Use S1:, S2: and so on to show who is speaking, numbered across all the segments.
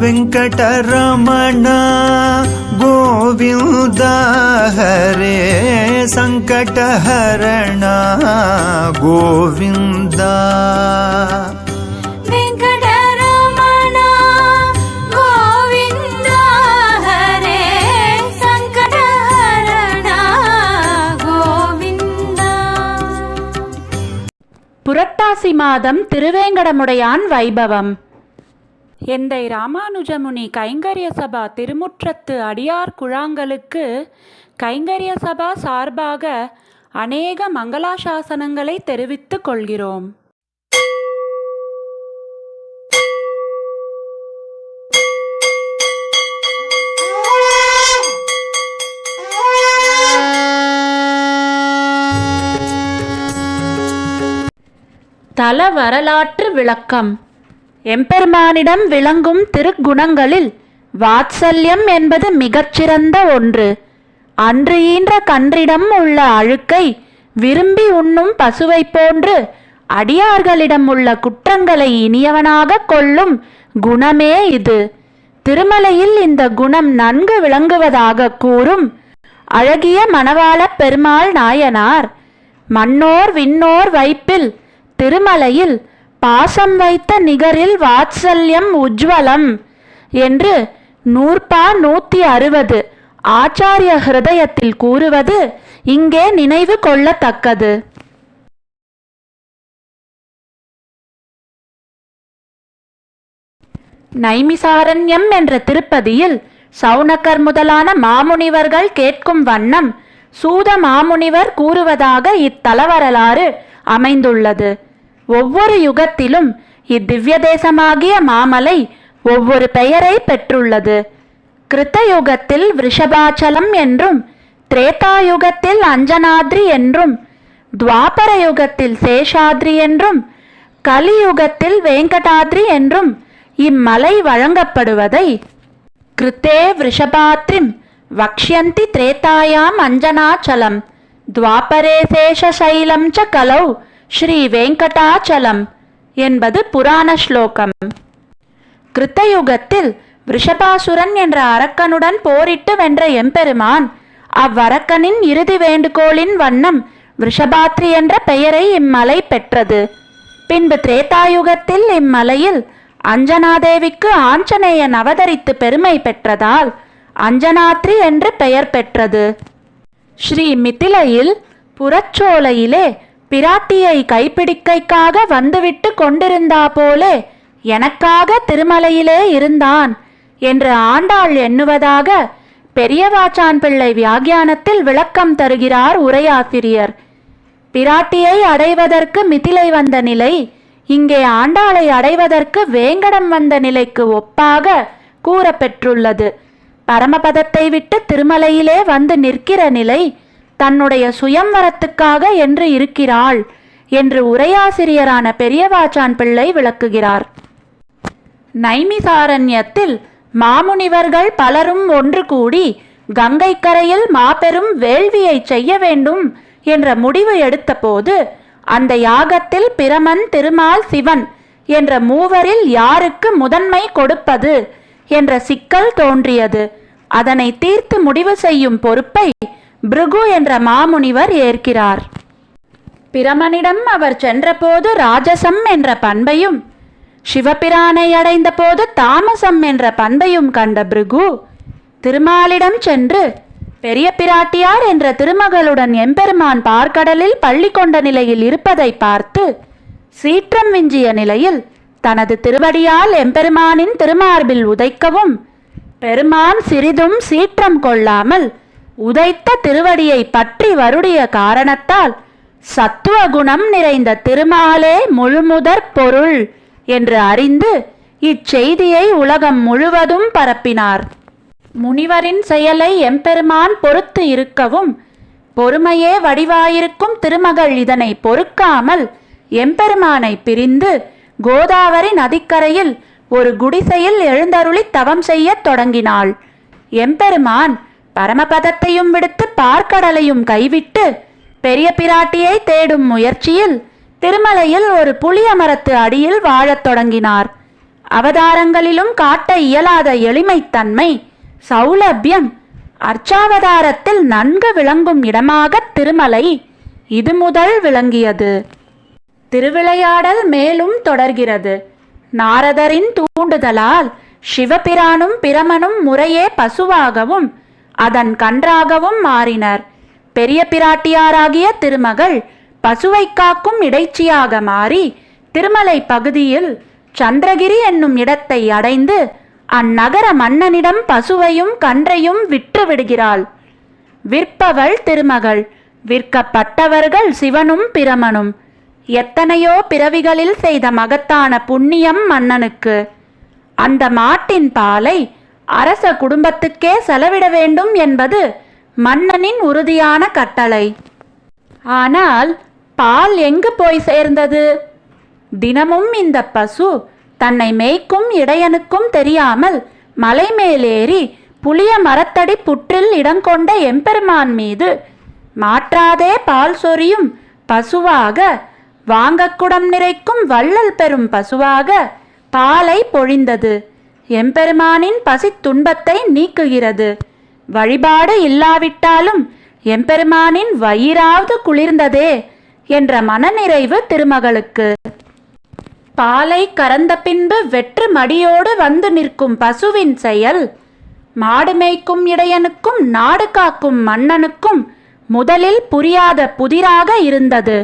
S1: வெங்கடரமண கோவிந்த. ஹரே சங்கடஹரண கோவிந்தா.
S2: புரட்டாசி மாதம் திருவேங்கடமுடையான் வைபவம். எந்தை ராமானுஜமுனி கைங்கரிய சபா திருமுற்றத்து அடியார் குழாங்களுக்கு கைங்கரிய சபா சார்பாக அநேக மங்களாசாசனங்களை தெரிவித்துக் கொள்கிறோம். தல வரலாற்று விளக்கம். எம்பெருமானிடம் விளங்கும் திருக்குணங்களில் வாத்சல்யம் என்பது மிகச்சிறந்த ஒன்று. அன்று ஈன்ற கன்றிடம் உள்ள அழுக்கை விரும்பி உண்ணும் பசுவைப் போன்று அடியார்களிடம் உள்ள குற்றங்களை இனியவனாக கொள்ளும் குணமே இது. திருமலையில் இந்த குணம் நன்கு விளங்குவதாக கூறும் அழகிய மணவாளப் பெருமாள் நாயனார். மண்ணோர் விண்ணோர் வைப்பில் திருமலையில் பாசம் வைத்த நிகரில் வாத்சல்யம் உஜ்வலம் என்று நூற்பா நூற்றி அறுபது ஆச்சாரிய ஹிருதயத்தில் கூறுவது இங்கே நினைவு கொள்ளத்தக்கது. நைமிசாரண்யம் என்ற திருப்பதியில் சௌனகர் முதலான மாமுனிவர்கள் கேட்கும் வண்ணம் சூத மாமுனிவர் கூறுவதாக இத்தலவரலாறு அமைந்துள்ளது. ஒவ்வொரு யுகத்திலும் இத்திவ்ய தேசமாகிய மாமலை ஒவ்வொரு பெயரை பெற்றுள்ளது. கிருத்த யுகத்தில் விஷபாச்சலம் என்றும் திரேதாயுகத்தில் அஞ்சனாத்ரி என்றும் துவாபர யுகத்தில் சேஷாத்ரி என்றும் கலியுகத்தில் வேங்கடாத்ரி என்றும் இம்மலை வழங்கப்படுவதை கிருத்தே விஷபாத்ரிம் வக்ஷ்யந்தி திரேதாயாம் அஞ்சனாச்சலம் துவாபரே சேஷசைலம் ச கலௌ ஸ்ரீ வெங்கடாச்சலம் என்பது புராண ஸ்லோகம். கிருத்தயுகத்தில் ரிஷபாசுரன் என்ற அரக்கனுடன் போரிட்டு வென்ற எம்பெருமான் அவ்வரக்கனின் இறுதி வேண்டுகோளின் வண்ணம் ரிஷபாத்ரி என்ற பெயரை இம்மலை பெற்றது. பின்பு திரேதாயுகத்தில் இம்மலையில் அஞ்சனாதேவிக்கு ஆஞ்சநேயன் அவதரித்து பெருமை பெற்றதால் அஞ்சனாத்ரி என்று பெயர் பெற்றது. ஸ்ரீ மிதிலையில் புறச்சோலையிலே பிராட்டியை கைப்பிடிக்கைக்காக வந்துவிட்டு கொண்டிருந்தா போலே எனக்காக திருமலையிலே இருந்தான் என்று ஆண்டாள் எண்ணுவதாக பெரியவாச்சான் பிள்ளை வியாகியானத்தில் விளக்கம் தருகிறார் உரையாசிரியர். பிராட்டியை அடைவதற்கு மிதிலை வந்த நிலை இங்கே ஆண்டாளை அடைவதற்கு வேங்கடம் வந்த நிலைக்கு ஒப்பாக கூறப்பெற்றுள்ளது. பரமபதத்தை விட்டு திருமலையிலே வந்து நிற்கிற நிலை தன்னுடைய சுயம்வரத்துக்காக என்று இருக்கிறாள் என்று உரையாசிரியரான பெரியவாச்சான் பிள்ளை விளக்குகிறார். நைமிசாரண்யத்தில் மாமுனிவர்கள் பலரும் ஒன்று கூடி கங்கை கரையில் மாபெரும் வேள்வியை செய்ய வேண்டும் என்ற முடிவு எடுத்தபோது அந்த யாகத்தில் பிரமன் திருமால் சிவன் என்ற மூவரில் யாருக்கு முதன்மை கொடுப்பது என்ற சிக்கல் தோன்றியது. அதனை தீர்த்து முடிவு செய்யும் பொறுப்பை பிருகு என்ற மாமுனிவர் ஏற்கிறார். பிரமனிடம் அவர் சென்றபோது ராஜசம் என்ற பண்பையும் சிவபிரானை அடைந்தபோது தாமசம் என்ற பண்பையும் கண்ட பிருகு திருமாலிடம் சென்று பெரிய பிராட்டியார் என்ற திருமகளுடன் எம்பெருமான் பார்க்கடலில் பள்ளி கொண்ட நிலையில் இருப்பதை பார்த்து சீற்றம் விஞ்சிய நிலையில் தனது திருவடியால் எம்பெருமானின் திருமார்பில் உதைக்கவும் பெருமான் சிறிதும் சீற்றம் கொள்ளாமல் உதைத்த திருவடியை பற்றி வருடிய காரணத்தால் சத்துவ குணம் நிறைந்த திருமாலே முழுமுதற் பொருள் என்று அறிந்து இச்செய்தியை உலகம் முழுவதும் பரப்பினார். முனிவரின் செயலை எம்பெருமான் பொறுத்து இருக்கவும் பொறுமையே வடிவாயிருக்கும் திருமகள் இதனை பொறுக்காமல் எம்பெருமானை பிரிந்து கோதாவரி நதிக்கரையில் ஒரு குடிசையில் எழுந்தருளி தவம் செய்யத் தொடங்கினாள். எம்பெருமான் பரமபதத்தையும் விடுத்து பார்க்கடலையும் கைவிட்டு பெரிய பிராட்டியை தேடும் முயற்சியில் திருமலையில் ஒரு புளிய மரத்து அடியில் வாழத் தொடங்கினார். அவதாரங்களிலும் காட்ட இயலாத எளிமைத்தன்மை சௌலபியம் அர்ச்சாவதாரத்தில் நன்கு விளங்கும் இடமாக திருமலை இது முதல் விளங்கியது. திருவிளையாடல் மேலும் தொடர்கிறது. நாரதரின் தூண்டுதலால் சிவபிரானும் பிரமனும் முறையே பசுவாகவும் அதன் கன்றாகவும் மாறினர். பெரிய பிராட்டியாராகிய திருமகள் பசுவை காக்கும் இடைச்சியாக மாறி திருமலை பகுதியில் சந்திரகிரி என்னும் இடத்தை அடைந்து அந்நகர மன்னனிடம் பசுவையும் கன்றையும் விற்று விடுகிறாள். விற்பவள் திருமகள். விற்கப்பட்டவர்கள் சிவனும் பிரமனும். எத்தனையோ பிறவிகளில் செய்த மகத்தான புண்ணியம் மன்னனுக்கு. அந்த மாட்டின் பாலை அரச குடும்பத்துக்கே செலவிட வேண்டும் என்பது மன்னனின் உறுதியான கட்டளை. ஆனால் பால் எங்கு போய் சேர்ந்தது? தினமும் இந்த பசு தன்னை மேய்க்கும் இடையனுக்கும் தெரியாமல் மலை மேலேறி புளிய மரத்தடி புற்றில் இடங்கொண்ட எம்பெருமான் மீது மாற்றாதே பால் சொரியும் பசுவாக வாங்கக்குடம் நிறைக்கும் வள்ளல் பெறும் பசுவாக பாலை பொழிந்தது. எம்பெருமானின் பசித் துன்பத்தை நீக்குகிறது. வழிபாடு இல்லாவிட்டாலும் எம்பெருமானின் வயிறாவது குளிர்ந்ததே என்ற மனநிறைவு திருமகளுக்கு. பாலை கறந்த பின்பு வெற்று மடியோடு வந்து நிற்கும் பசுவின் செயல் மாடு மேய்க்கும் இடையனுக்கும் நாடு காக்கும் மன்னனுக்கும் முதலில் புரியாத புதிராக இருந்தது.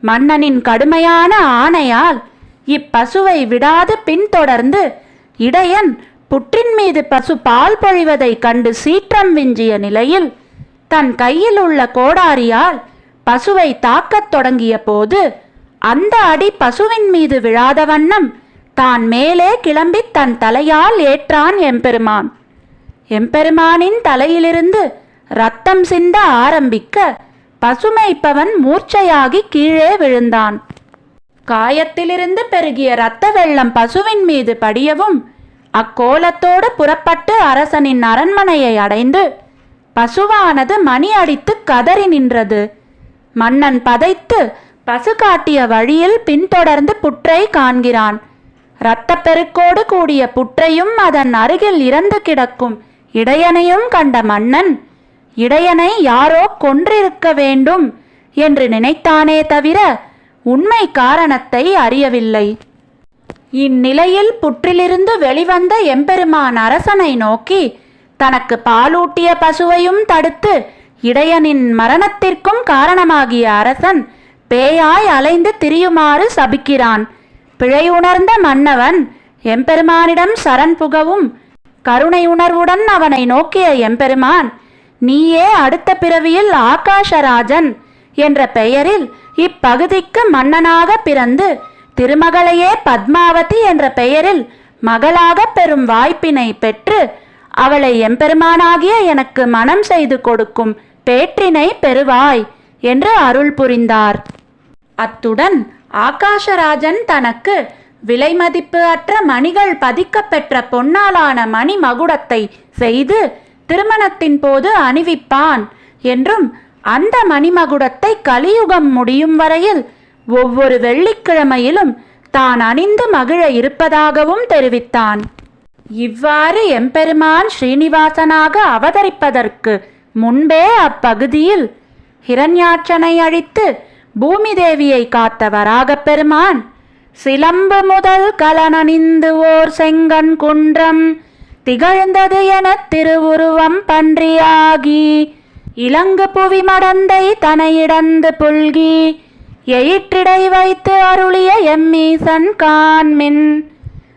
S2: மன்னனின் கடுமையான ஆணையால் இப்பசுவை விடாது பின்தொடர்ந்து இடையன் புற்றின் மீது பசு பால் பொழிவதைக் கண்டு சீற்றம் விஞ்சிய நிலையில் தன் கையில் உள்ள கோடாரியால் பசுவை தாக்கத் தொடங்கிய போது அந்த அடி பசுவின் மீது விழாத வண்ணம் தான் மேலே கிளம்பி தன் தலையால் ஏற்றான் எம்பெருமான். எம்பெருமானின் தலையிலிருந்து ரத்தம் சிந்த ஆரம்பிக்க பசுமைப்பவன் மூர்ச்சையாகி கீழே விழுந்தான். காயத்திலிருந்து பெருகிய இரத்த வெள்ளம் பசுவின் மீது படியவும் அக்கோலத்தோடு புறப்பட்டு அரசனின் அரண்மனையை அடைந்து பசுவானது மணி அடித்து கதறி நின்றது. மன்னன் பதைத்து பசு காட்டிய வழியில் பின்தொடர்ந்து புற்றை காண்கிறான். இரத்தப்பெருக்கோடு கூடிய புற்றையும் அதன் அருகில் இறந்து கிடக்கும் இடையனையும் கண்ட மன்னன் இடையனை யாரோ கொன்றிருக்க வேண்டும் என்று நினைத்தானே தவிர உண்மை காரணத்தை அறியவில்லை. இந்நிலையில் புற்றிலிருந்து வெளிவந்த எம்பெருமான் அரசனை நோக்கி தனக்கு பாலூட்டிய பசுவையும் தடுத்து இடையனின் மரணத்திற்கும் காரணமாகிய அரசன் பேயாய் அலைந்து திரியுமாறு சபிக்கிறான். பிழை உணர்ந்த மன்னவன் எம்பெருமானிடம் சரண் புகவும் கருணை உணர்வுடன் அவனை நோக்கிய எம்பெருமான் நீயே அடுத்த பிறவியில் ஆகாஷராஜன் என்ற பெயரில் இப்பகுதிக்கு மன்னனாக பிறந்து திருமகளையே பத்மாவதி என்ற பெயரில் மகளாக பெறும் வாய்ப்பினை பெற்று அவளை எம்பெருமானாகிய எனக்கு மனம் செய்து கொடுக்கும் பேற்றினை பெறுவாய் என்று அருள் புரிந்தார். அத்துடன் ஆகாஷராஜன் தனக்கு விலைமதிப்பு அற்ற மணிகள் பதிக்கப்பெற்ற பொன்னாலான மணி மகுடத்தை செய்து திருமணத்தின் போது அணிவிப்பான் என்றும் அந்த மணிமகுடத்தை கலியுகம் முடியும் வரையில் ஒவ்வொரு வெள்ளிக்கிழமையிலும் தான் அணிந்து மகிழ இருப்பதாகவும் தெரிவித்தான். இவ்வாறு எம்பெருமான் ஸ்ரீனிவாசனாக அவதரிப்பதற்கு முன்பே அப்பகுதியில் ஹிரண்யாட்சனை அழித்து பூமி தேவியை காத்த வராகப் பெருமான் சிலம்பு முதல் கலனணிந்து ஓர் செங்கன் குன்றம் திகழ்ந்தது எனத் திருவுருவம் பன்றியாகி இளங்கு புவி மடந்தை தனையிடந்து புல்கி எயிற்றிடை வைத்து அருளிய எம்மீசன் கான்மின்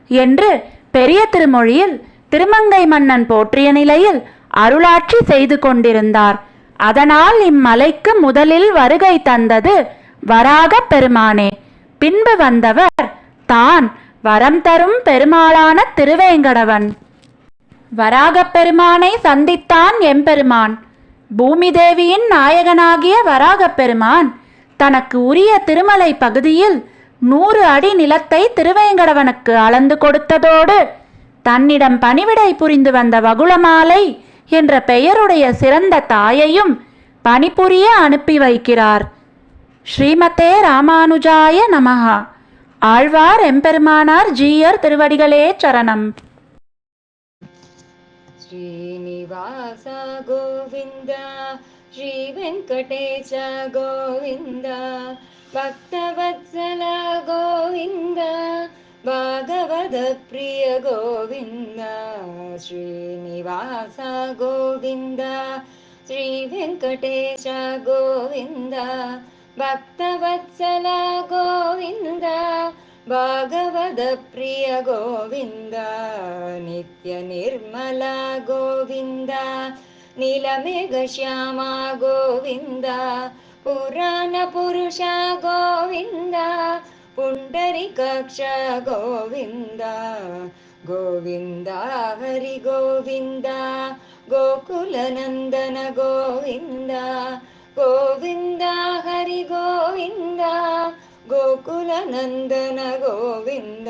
S2: என்று பெரிய திருமொழியில் திருமங்கை மன்னன் போற்றிய நிலையில் அருளாட்சி செய்து கொண்டிருந்தார். அதனால் இம்மலைக்கு முதலில் வருகை தந்தது வராகப் பெருமானே. பின்பு வந்தவர் தான் வரம் தரும் பெருமாளான திருவேங்கடவன். வராகப் பெருமானை சந்தித்தான் எம்பெருமான். பூமி தேவியின் நாயகனாகிய வராகப் பெருமான் தனக்கு உரிய திருமலை பகுதியில் நூறு அடி நிலத்தை திருவேங்கடவனுக்கு அளந்து கொடுத்ததோடு தன்னிடம் பணிவிடை புரிந்து வந்த வகுளமாலை என்ற பெயருடைய சிறந்த தாயையும் பணிபுரிய அனுப்பி வைக்கிறார். ஸ்ரீமதே ராமானுஜாய நமஹா. ஆழ்வார் எம்பெருமானார் ஜீயர் திருவடிகளே சரணம்.
S3: श्रीनिवास गोविन्द श्रीवेङ्कटेश गोविन्द भक्तवत्सल गोविन्द भागवतप्रिय गोविन्द श्रीनिवास गोविन्द श्रीवेङ्कटेश गोविन्द भक्तवत्सल गोविन्द భాగవద ప్రియ గోవింద నిత్య నిర్మల గోవింద నీలమేఘ శ్యామ గోవింద పురాణ పురుష గోవింద పుండరికక్ష గోవింద గోవింద హరి గోవింద गोकुलनन्दन गोविन्द गोविन्द हरि गोविन्द गोकुलनन्दन गोविन्द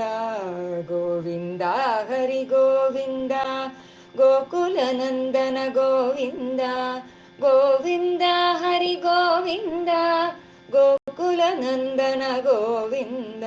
S3: गोविन्द हरिगोविन्द गोकुलनन्दन गोविन्द गोविन्द हरिगोविन्द गोकुलनन्दन गोविन्द